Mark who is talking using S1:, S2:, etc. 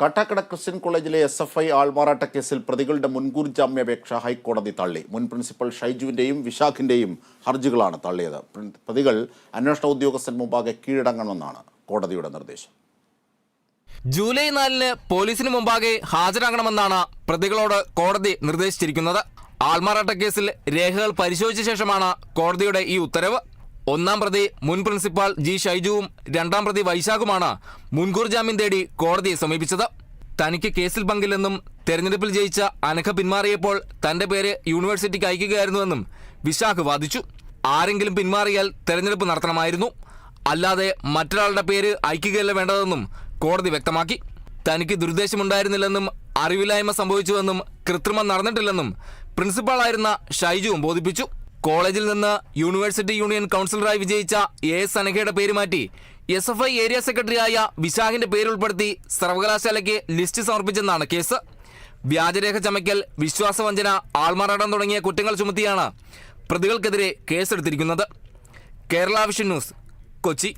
S1: Kattakada Christian കോളേജിലെ S F I ആൾമാറാട്ട കേസിൽ പ്രതികളുടെ മുൻകൂർ ജാമ്യാപേക്ഷ ഹൈക്കോടതി തള്ളി. മുൻ പ്രിൻസിപ്പൽ ഷൈജുവിന്റെയും വിശാഖിന്റെയും ഹർജികളാണ് തള്ളിയത്. പ്രതികൾ അന്വേഷണ ഉദ്യോഗസ്ഥൻ മുമ്പാകെ കീഴടങ്ങണമെന്നാണ് കോടതിയുടെ നിർദ്ദേശം.
S2: ജൂലൈ നാലിന് പോലീസിന് മുമ്പാകെ ഹാജരാകണമെന്നാണ് പ്രതികളോട് കോടതി നിർദ്ദേശിച്ചിരിക്കുന്നത്. ആൾമാറാട്ട കേസിൽ രേഖകൾ പരിശോധിച്ച ശേഷമാണ് കോടതിയുടെ ഈ ഉത്തരവ്. ഒന്നാം പ്രതി മുൻ പ്രിൻസിപ്പാൾ ജി ഷൈജുവും രണ്ടാം പ്രതി വൈശാഖുമാണ് മുൻകൂർ ജാമ്യം തേടി കോടതിയെ സമീപിച്ചത്. തനിക്ക് കേസിൽ പങ്കില്ലെന്നും തെരഞ്ഞെടുപ്പിൽ ജയിച്ച അനഘ പിന്മാറിയപ്പോൾ തന്റെ പേര് യൂണിവേഴ്സിറ്റിക്ക് അയക്കുകയായിരുന്നുവെന്നും വിശാഖ് വാദിച്ചു. ആരെങ്കിലും പിന്മാറിയാൽ തെരഞ്ഞെടുപ്പ് നടത്തണമായിരുന്നു. അല്ലാതെ മറ്റൊരാളുടെ പേര് അയക്കുകയല്ല വേണ്ടതെന്നും കോടതി വ്യക്തമാക്കി. തനിക്ക് ദുരുദ്ദേശമുണ്ടായിരുന്നില്ലെന്നും അറിവില്ലായ്മ സംഭവിച്ചുവെന്നും കൃത്രിമം നടന്നിട്ടില്ലെന്നും പ്രിൻസിപ്പാളായിരുന്ന ഷൈജുവും ബോധിപ്പിച്ചു. കോളേജിൽ നിന്ന് യൂണിവേഴ്സിറ്റി യൂണിയൻ കൗൺസിലറായി വിജയിച്ച എ എസ് അനഘയുടെ പേര് മാറ്റി. എസ് എഫ് ഐ ഏരിയ സെക്രട്ടറിയായ വിശാഖിന്റെ പേരുൾപ്പെടുത്തി സർവകലാശാലയ്ക്ക് ലിസ്റ്റ് സമർപ്പിച്ചെന്നാണ് കേസ്. വ്യാജരേഖ ചമയ്ക്കൽ വിശ്വാസവഞ്ചന ആൾമാറാടം തുടങ്ങിയ കുറ്റങ്ങൾ ചുമത്തിയാണ് പ്രതികൾക്കെതിരെ കേസെടുത്തിരിക്കുന്നത്. Kerala vision news Kochi.